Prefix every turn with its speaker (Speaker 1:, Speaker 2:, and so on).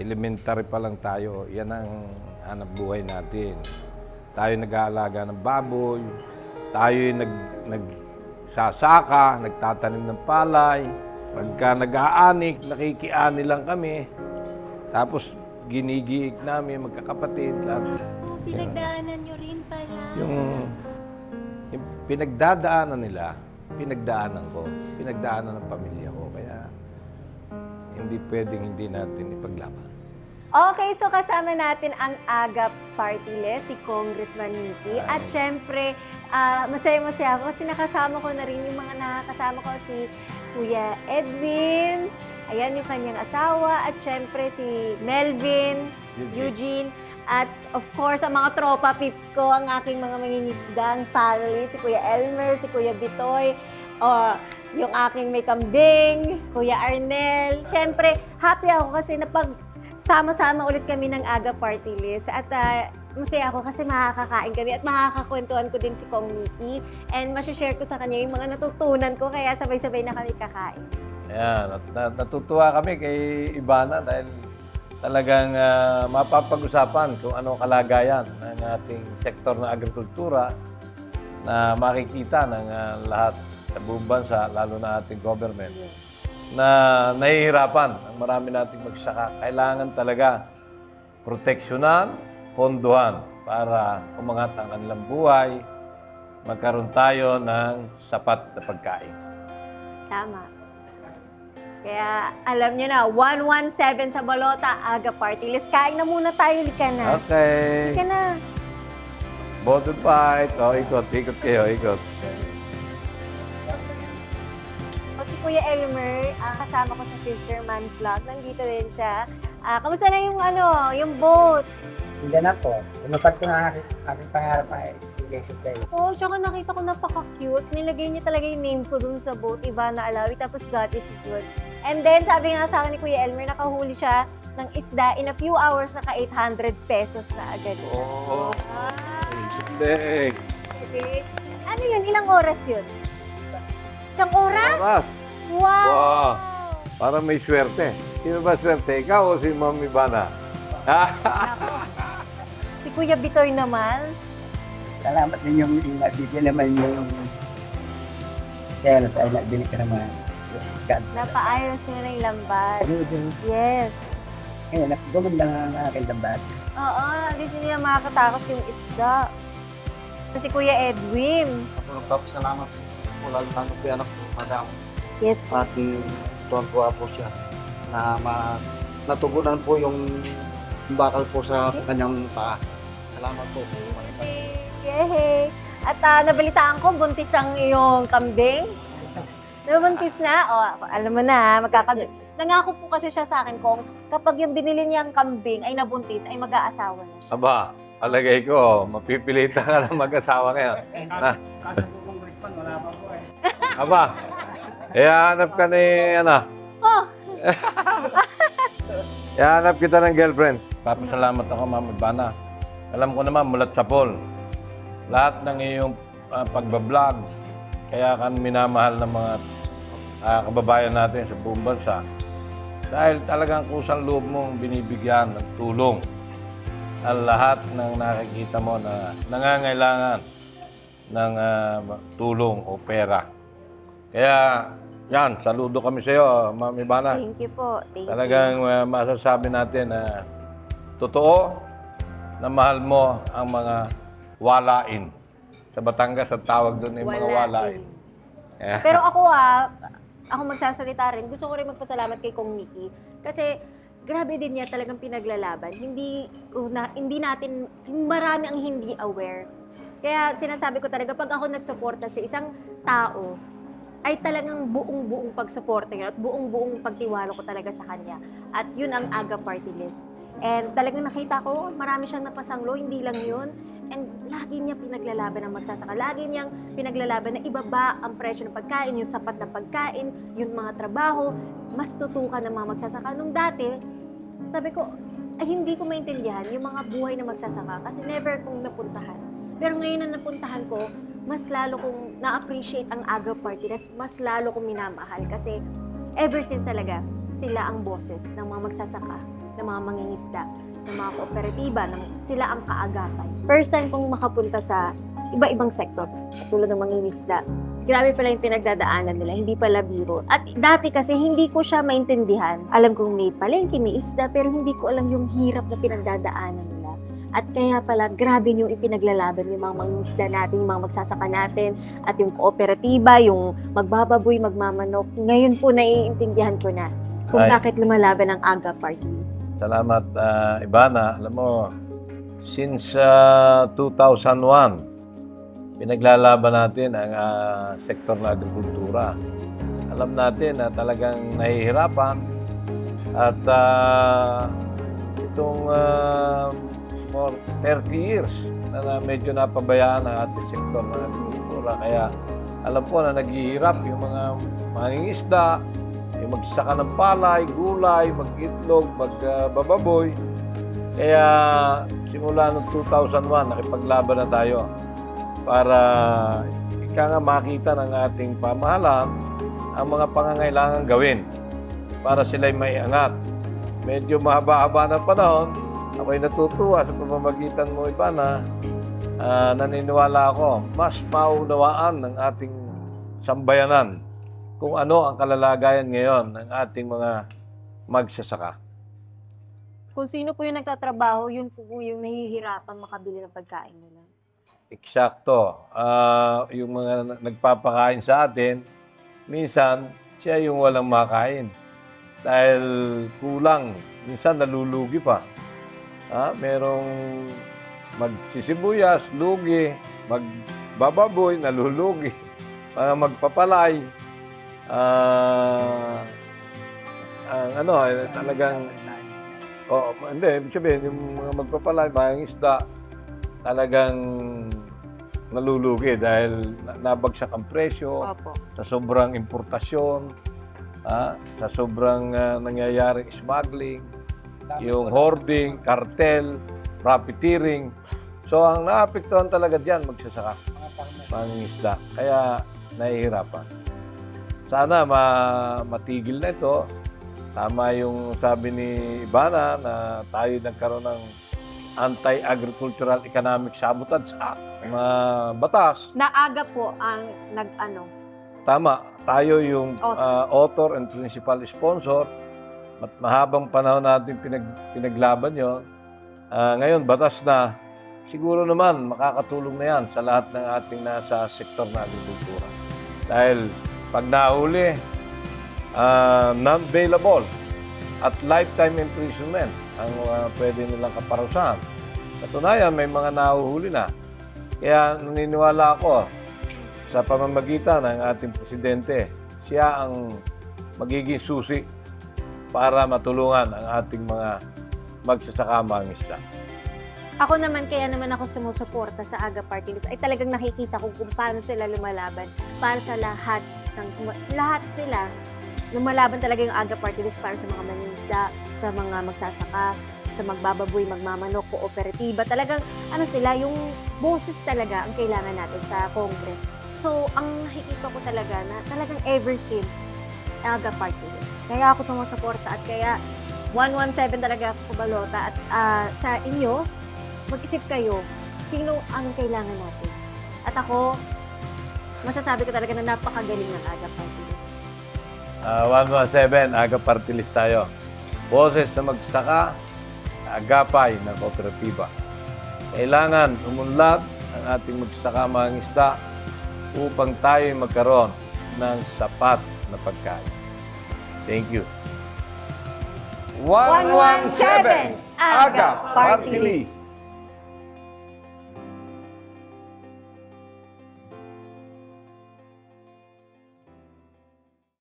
Speaker 1: elementary pa lang tayo, yan ang hanap buhay natin. Tayo nag-aalaga ng baboy, tayo nag, nagsasaka, nagtatanim ng palay. Pagka nag-aanik, nakikiani lang kami. Tapos ginigiig namin, magkakapatid. Lahat.
Speaker 2: Pinagdaanan nyo rin pala.
Speaker 1: Yung, yung pinagdadaanan nila, pinagdaanan ko, pinagdaanan ng pamilya ko. Hindi pwedeng hindi natin ipaglaban.
Speaker 3: Okay, so kasama natin ang AGA party list, si Congressman Mickey. At syempre, ah, masaya-masaya ako kasi nakasama ko na rin yung mga nakakasama ko si Kuya Edwin, ayan yung kanyang asawa, at syempre si Melvin,
Speaker 1: Eugene.
Speaker 3: Eugene, at of course, ang mga tropa pips ko, ang aking mga mangingisdang family, si Kuya Elmer, si Kuya Bitoy, oh, yung aking may kambing, Kuya Arnel. Siyempre, happy ako kasi napag sama-sama ulit kami ng AGA party list. At ah, masaya ako kasi makakakain kami at makakakwentuhan ko din si Kong Nikki. And masashare ko sa kanya yung mga natutunan ko kaya sabay-sabay na kami kakain.
Speaker 1: Ayan, at na- natutuwa kami kay Ibana dahil talagang ah, mapapag-usapan kung anong kalagayan ng ating sektor ng agrikultura na makikita ng ah, lahat sa buong bansa, lalo na ating government, na nahihirapan ang marami nating magsaka. Kailangan talaga proteksyonan, ponduhan para umangat ang kanilang buhay, magkaroon tayo ng sapat na pagkain.
Speaker 3: Tama. Kaya alam nyo na, 117 sa Balota, AGA party list. Kain na muna tayo, lika na.
Speaker 1: Okay.
Speaker 3: Lika na.
Speaker 1: Bottle fight. O, ikot. Ikot kayo. Ikot.
Speaker 3: O Kuya Elmer, ah, kasama ko sa Fisherman Vlog. Nandito din siya. Ah, kamusta na yung ano, yung boat?
Speaker 4: Hindi na po. Tinupad ko na aking, aking pangarap ay ko sa iyo.
Speaker 3: Oh, tsaka nakita ko napaka-cute. Nilagay niya talaga yung name ko dun sa boat, Ivana Alawi, tapos God is good. And then, sabi nga sa akin ni Kuya Elmer, nakahuli siya ng isda in a few hours, naka 800 pesos na agad.
Speaker 1: Oh.
Speaker 3: Ah,
Speaker 1: Hindi.
Speaker 3: okay. Ano yun? Ilang oras yun? Isang oras?
Speaker 1: Oras.
Speaker 3: Wow!
Speaker 1: Wow. Para may swerte. Sino ba swerte? Ikaw o si Mami Bana?
Speaker 3: Si Kuya Bitoy naman,
Speaker 4: Salamat din yung yung nabigyan naman yung kaya ay nabili ka naman. God.
Speaker 3: napaayos niya na yung lambat.
Speaker 4: Ano?
Speaker 3: Yes.
Speaker 4: Ngayon, gumanda na ang aking lambat.
Speaker 3: Oo, hindi siya makakatakos yung isda. Si Kuya Edwin.
Speaker 5: Ako nagpapasalamat po lalo na kay anak ko, madam.
Speaker 3: Yes po.
Speaker 5: Pati tuwan-tuwa po siya na ma natugunan po yung bakal po sa kanyang paa. Salamat po.
Speaker 3: Yay! At ah, nabalitaan ko, buntis ang iyong kambing. Nabuntis na? O, alam mo na, magkakad... Nangako po kasi siya sa akin kung kapag yung binili niyang kambing ay nabuntis, ay mag-aasawa na siya.
Speaker 1: Aba, alagay ko, mapipilitan ka ng mag-asawa ngayon. Na,
Speaker 4: Kaso po kung Congressman, wala pa po eh.
Speaker 1: aba, eh, hanap ka ni, ano,
Speaker 3: Oh,
Speaker 1: Ihanap kita ng girlfriend. Papasalamat ako, Ma'am Ibana. Alam ko naman, mulat sa Paul. Lahat ng iyong uh, pagbablog, kaya kan minamahal ng mga ah, kababayan natin sa buong bansa. Dahil talagang kusang loob mong binibigyan ng tulong ang lahat ng nakikita mo na nangangailangan ng ah, tulong o pera. Kaya, yan, saludo kami sa iyo, Ma'am Ibana.
Speaker 3: thank you po. Thank you.
Speaker 1: Talagang uh, masasabi natin na totoo na mahal mo ang mga walain. Sa Batangas, ang tawag doon ay mga walain. Eh,
Speaker 3: Pero ako ah, ako magsasalita rin. Gusto ko rin magpasalamat kay Kong Nikki. Kasi grabe din niya talagang pinaglalaban. Hindi, una, hindi natin, marami ang hindi aware. Kaya sinasabi ko talaga, pag ako nagsuporta sa isang tao, ay talagang buong-buong pagsuporta at buong-buong pagtiwala ko talaga sa kanya. At yun ang AGA party list. And talagang nakita ko, marami siyang napasanglo, hindi lang yun. And lagi niya pinaglalaban ang magsasaka. Lagi niyang pinaglalaban na ibaba ang presyo ng pagkain, yung sapat na pagkain, yung mga trabaho, mas tutukan ng mga magsasaka. Nung dati, sabi ko, ay hindi ko maintindihan yung mga buhay na magsasaka kasi never kong napuntahan. Pero ngayon na napuntahan ko, mas lalo kong na-appreciate ang aga party mas lalo kong minamahal kasi ever since talaga, sila ang boses ng mga magsasaka ng mga mangingisda, ng mga kooperatiba, ng sila ang kaagapan. First time kong makapunta sa iba-ibang sektor, katulad ng mangingisda. Grabe pala yung pinagdadaanan nila, hindi pala biro. At dati kasi hindi ko siya maintindihan. Alam kong may palengke, may isda, pero hindi ko alam yung hirap na pinagdadaanan nila. At kaya pala, grabe yung ipinaglalaban yung mga mangingisda natin, yung mga magsasaka natin, at yung kooperatiba, yung magbababoy, magmamanok. Ngayon po naiintindihan ko na kung
Speaker 1: Ay.
Speaker 3: bakit lumalaban ang AGA party list.
Speaker 1: Salamat, ah, Ivana. Alam mo, since ah, 2001, pinaglalaban natin ang ah, sektor ng agrikultura. Alam natin na talagang nahihirapan at ah, itong ah, more 30 years na, na medyo napabayaan ang ating sektor ng agrikultura. Kaya alam po na naghihirap yung mga mangingisda, yung magsaka ng palay, gulay, mag-itlog, magbababoy. Kaya simula noong 2001, nakipaglaban na tayo para ika nga makita ng ating pamahalaan ang mga pangangailangan gawin para sila'y may angat. Medyo mahaba-haba ng panahon, ako'y natutuwa sa pamamagitan mo, Ivana, Ah, naniniwala ako, mas maunawaan ng ating sambayanan kung ano ang kalalagayan ngayon ng ating mga magsasaka.
Speaker 3: Kung sino po yung nagtatrabaho, yun po yung nahihirapan makabili ng pagkain nila.
Speaker 1: Eksakto. Ah, yung mga nagpapakain sa atin, minsan siya yung walang makain. Dahil kulang, minsan nalulugi pa. Ah, merong magsisibuyas, lugi, magbababoy, nalulugi. Mga magpapalay. Ah, ang ano, eh, talagang Oh, hindi, ibig sabihin, yung mga magpapalay, mga isda, talagang nalulugi dahil na- nabagsak ang presyo
Speaker 3: Opo.
Speaker 1: sa sobrang importasyon, ah, sa sobrang ah, nangyayaring smuggling, yung hoarding, cartel, profiteering. So, ang naapektuhan talaga diyan magsasaka, mga isda. Kaya, nahihirapan. Sana ma matigil na ito. Tama yung sabi ni Ivana na tayo nagkaroon ng Anti-Agricultural Economic Sabotage Act, mga batas.
Speaker 3: Naaga po ang nag-ano.
Speaker 1: Tama, tayo yung
Speaker 3: Author.
Speaker 1: ah, author and principal sponsor. At mahabang panahon natin pinag, pinaglaban yon. Ah, ngayon, batas na. Siguro naman, makakatulong na yan sa lahat ng ating nasa sektor na agrikultura. Dahil pag nahuli, ah, non-bailable at lifetime imprisonment ang ah, pwede nilang kaparusahan. Katunayan, may mga nahuhuli na. Kaya naniniwala ako, sa pamamagitan ng ating presidente, siya ang magiging susi para matulungan ang ating mga magsasaka mga isda.
Speaker 3: Ako naman, kaya naman ako sumusuporta sa AGA Party List, ay talagang nakikita ko kung paano sila lumalaban para sa lahat ng lahat sila lumalaban talaga yung AGA Party List para sa mga maningisda, sa mga magsasaka, sa magbababoy, magmamanok, kooperatiba. Talagang ano sila, yung boses talaga ang kailangan natin sa Congress. So, ang nakikita ko talaga na talagang ever since AGA Party List. Kaya ako sumusuporta at kaya 117 talaga ako sa balota at ah, sa inyo, mag-isip kayo, sino ang kailangan natin. At ako, masasabi ko talaga na napakagaling ng AGA Party List.
Speaker 1: Ah, 117, aga party list tayo. Boses na magsaka, agapay na kooperatiba. Kailangan umunlad ang ating magsaka mga isda upang tayo magkaroon ng sapat na pagkain. Thank you.
Speaker 3: 117, Aga Party List.